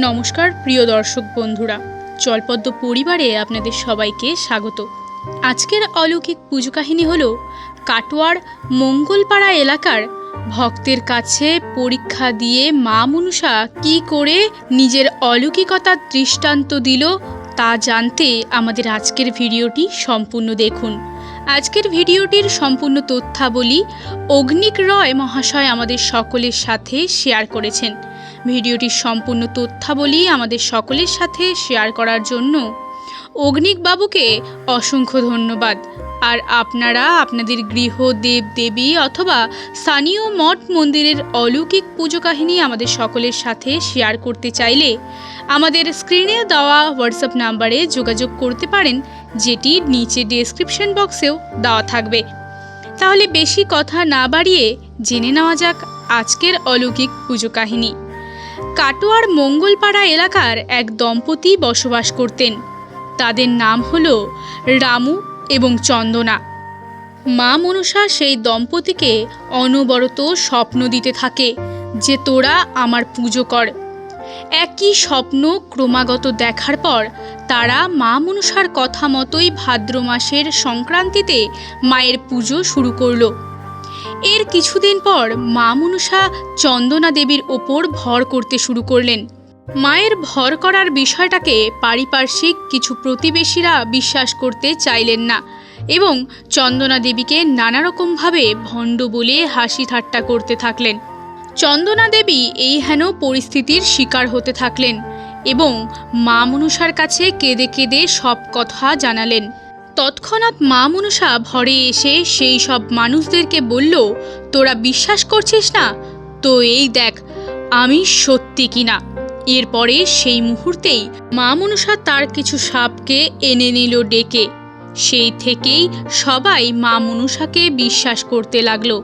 নমস্কার, প্রিয় দর্শক বন্ধুরা। জলপদ্ম পরিবারে আপনাদের সবাইকে স্বাগত। আজকের অলৌকিক পুজো কাহিনী হল কাটোয়ার মঙ্গলপাড়া এলাকার ভক্তের কাছে পরীক্ষা দিয়ে মা মনুষা কি করে নিজের অলৌকিকতার দৃষ্টান্ত দিল তা জানতে আমাদের আজকের ভিডিওটি সম্পূর্ণ দেখুন। আজকের ভিডিওটির সম্পূর্ণ তথ্যাবলী অগ্নিক রয় মহাশয় আমাদের সকলের সাথে শেয়ার করেছেন। ভিডিওটির সম্পূর্ণ তথ্যাবলী আমাদের সকলের সাথে শেয়ার করার জন্য অগ্নিক বাবুকে অসংখ্য ধন্যবাদ। আর আপনারা আপনাদের গৃহ দেব দেবী অথবা স্থানীয় মঠ মন্দিরের অলৌকিক পুজো কাহিনী আমাদের সকলের সাথে শেয়ার করতে চাইলে আমাদের স্ক্রিনে দেওয়া হোয়াটসঅ্যাপ নাম্বারে যোগাযোগ করতে পারেন, যেটি নিচে ডেসক্রিপশন বক্সেও দেওয়া থাকবে। তাহলে বেশি কথা না বাড়িয়ে জেনে নেওয়া যাক আজকের অলৌকিক পুজো কাহিনী। কাটোয়ার মঙ্গলপাড়া এলাকার এক দম্পতি বসবাস করতেন। তাদের নাম হল রামু এবং চন্দনা। মা মনসা সেই দম্পতিকে অনবরত স্বপ্ন দিতে থাকে যে তোরা আমার পুজো কর। একই স্বপ্ন ক্রমাগত দেখার পর তারা মা মনসার কথা মতোই ভাদ্র মাসের সংক্রান্তিতে মায়ের পুজো শুরু করল। এর কিছুদিন পর মা মনুষা চন্দনা দেবীর ওপর ভর করতে শুরু করলেন। মায়ের ভর করার বিষয়টাকে পারিপার্শ্বিক কিছু প্রতিবেশীরা বিশ্বাস করতে চাইলেন না এবং চন্দনা দেবীকে নানা রকমভাবে ভণ্ড বলে হাসি ঠাট্টা করতে থাকলেন। চন্দনা দেবী এই হেন পরিস্থিতির শিকার হতে থাকলেন এবং মা মনুষার কাছে কেঁদে কেঁদে সব কথা জানালেন। তৎক্ষণাৎ মা মনসা ভরে এসে সেই সব মানুষদেরকে বলল, তোরা বিশ্বাস করছিস না? তো এই দেখ, আমি সত্যি কিনা এরপরে সেই মুহূর্তেই মা মনসা তার কিছু সাপকে এনে নিল ডেকে। সেই থেকেই সবাই মা মনসাকে বিশ্বাস করতে লাগল।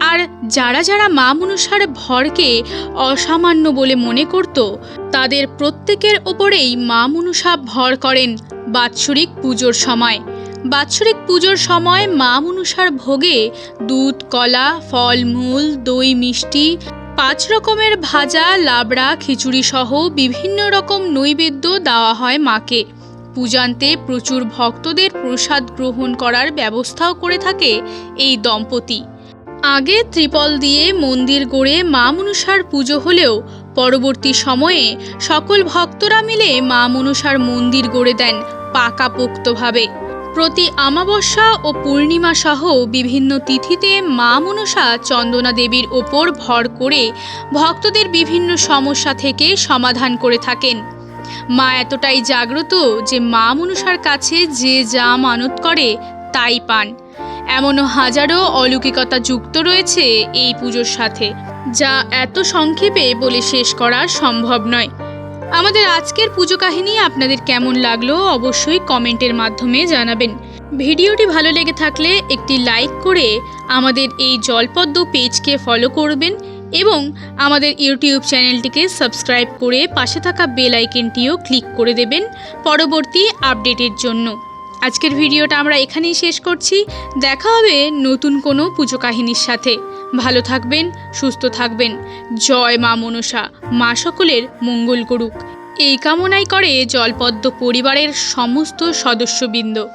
আর যারা যারা মা মনসার ভরকে অসামান্য বলে মনে করত, তাদের প্রত্যেকের ওপরেই মা মনসা ভর করেন। বাৎসরিক পুজোর সময়। বাৎসরিক পুজোর সময় মা মনসার ভোগে দুধ, কলা ফলমূল দই, মিষ্টি, পাঁচ রকমের ভাজা, লাবড়া, খিচুড়ি সহ বিভিন্ন রকম নৈবেদ্য দেওয়া হয় মাকে। পূজান্তে প্রচুর ভক্তদের প্রসাদ গ্রহণ করার ব্যবস্থাও করে থাকে এই দম্পতি। আগে ত্রিপল দিয়ে মন্দির গড়ে মা মনসার পুজো হলেও পরবর্তী সময়ে সকল ভক্তরা মিলে মা মনসার মন্দির গড়ে দেন। পাকাপোক্তভাবে। প্রতি আমাবস্যা ও পূর্ণিমা সহ বিভিন্ন তিথিতে মা মনসা চন্দনা দেবীর ওপর ভর করে ভক্তদের বিভিন্ন সমস্যা থেকে সমাধান করে থাকেন। মা এতটাই জাগ্রত যে মা মনসার কাছে যে যা মানত করে, তাই পান। এমনও হাজারো অলৌকিকতা যুক্ত রয়েছে এই পুজোর সাথে, যা এত সংক্ষেপে বলে শেষ করা সম্ভব নয়। আমাদের আজকের পুজো কাহিনী আপনাদের কেমন লাগল অবশ্যই কমেন্টের মাধ্যমে জানাবেন। ভিডিওটি ভালো লেগে থাকলে একটি লাইক করে আমাদের এই জলপদ্ম পেজকে ফলো করবেন এবং আমাদের ইউটিউব চ্যানেলটিকে সাবস্ক্রাইব করে পাশে থাকা বেল আইকনটিও ক্লিক করে দেবেন পরবর্তী আপডেটের জন্য। আজকের ভিডিওটা আমরা এখানেই শেষ করছি। দেখা হবে নতুন কোনো পুজো কাহিনীর সাথে। ভালো থাকবেন, সুস্থ থাকবেন। জয় মা মনসা, মা সকলের মঙ্গল করুক। এই কামনাই করে জলপদ্ম পরিবারের সমস্ত সদস্যবৃন্দ।